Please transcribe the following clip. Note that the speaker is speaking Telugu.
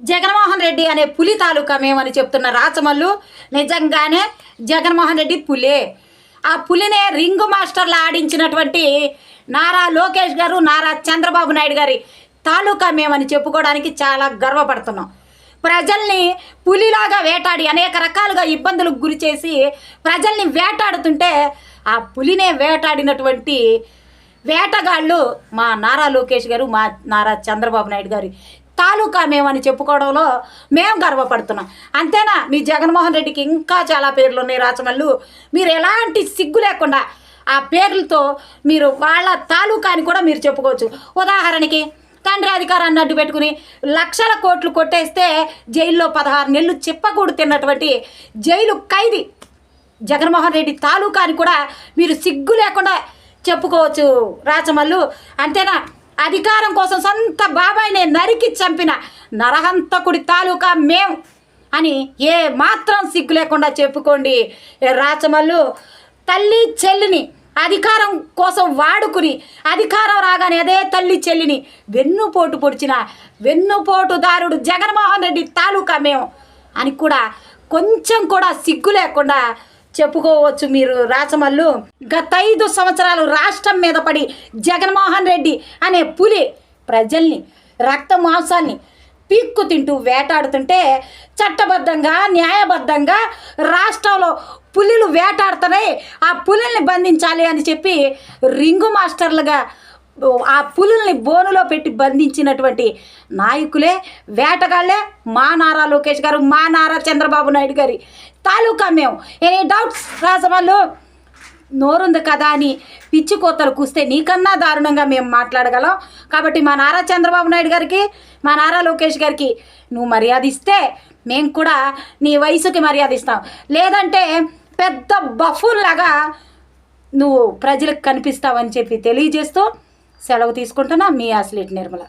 జగన్మోహన్ రెడ్డి అనే పులి తాలూకా మేమని చెప్తున్న రాచమల్లు నిజంగానే జగన్మోహన్ రెడ్డి పులే. ఆ పులినే రింగు మాస్టర్లు ఆడించినటువంటి నారా లోకేష్ గారు నారా చంద్రబాబు నాయుడు గారి తాలూకా మేమని చెప్పుకోవడానికి చాలా గర్వపడుతున్నాం. ప్రజల్ని పులిలాగా వేటాడి అనేక రకాలుగా ఇబ్బందులకు గురి చేసి ప్రజల్ని వేటాడుతుంటే ఆ పులినే వేటాడినటువంటి వేటగాళ్ళు మా నారా లోకేష్ గారు మా నారా చంద్రబాబు నాయుడు గారి తాలూకా మేమని చెప్పుకోవడంలో మేము గర్వపడుతున్నాం. అంతేనా? మీ జగన్మోహన్ రెడ్డికి ఇంకా చాలా పేర్లు ఉన్నాయి రాచమల్లు. మీరు ఎలాంటి సిగ్గు లేకుండా ఆ పేర్లతో మీరు వాళ్ళ తాలూకా అని కూడా మీరు చెప్పుకోవచ్చు. ఉదాహరణకి తండ్రి అధికారాన్ని అడ్డు పెట్టుకుని లక్షల కోట్లు కొట్టేస్తే జైల్లో పదహారు నెలలు చెప్పకూడు తిన్నటువంటి జైలు ఖైదీ జగన్మోహన్ రెడ్డి తాలూకా అని కూడా మీరు సిగ్గు లేకుండా చెప్పుకోవచ్చు రాచమల్లు. అంతేనా? అధికారం కోసం సొంత బాబాయిని నరికి చంపిన నరహంతకుడి తాలూకా మేం అని ఏ మాత్రం సిగ్గు లేకుండా చెప్పుకోండి. రాచమల్లు తల్లి చెల్లిని అధికారం కోసం వాడుకుని అధికారం రాగానే అదే తల్లి చెల్లిని వెన్నుపోటు పొడిచిన వెన్నుపోటుదారుడు జగన్మోహన్ రెడ్డి తాలూకా మేము అని కూడా కొంచెం కూడా సిగ్గు లేకుండా చెప్పుకోవచ్చు మీరు రాచమల్లు. గత ఐదు సంవత్సరాలు రాష్ట్రం మీద పడి జగన్మోహన్ రెడ్డి అనే పులి ప్రజల్ని రక్త మాంసాన్ని పీక్కు తింటూ వేటాడుతుంటే చట్టబద్ధంగా న్యాయబద్ధంగా రాష్ట్రంలో పులిలు వేటాడుతున్నాయి. ఆ పులిల్ని బంధించాలి అని చెప్పి రింగు మాస్టర్లుగా ఆ పులుల్ని బోనులో పెట్టి బంధించినటువంటి నాయకులే వేటగాళ్ళే మా నారా లోకేష్ గారు మా నారా చంద్రబాబు నాయుడు గారి తాలూకా మేము. ఎనీ డౌట్స్ రాసవాళ్ళు నోరుంది కదా అని పిచ్చి కోతలు కూస్తే నీకన్నా దారుణంగా మేము మాట్లాడగలం. కాబట్టి మా నారా చంద్రబాబు నాయుడు గారికి మా నారా లోకేష్ గారికి నువ్వు మర్యాద ఇస్తే మేము కూడా నీ వయసుకి మర్యాద ఇస్తాం. లేదంటే పెద్ద బఫూన్ లాగా నువ్వు ప్రజలకు కనిపిస్తావని చెప్పి తెలియజేస్తూ సెలవు తీసుకుంటున్నా మీ అసలేటి నిర్మల.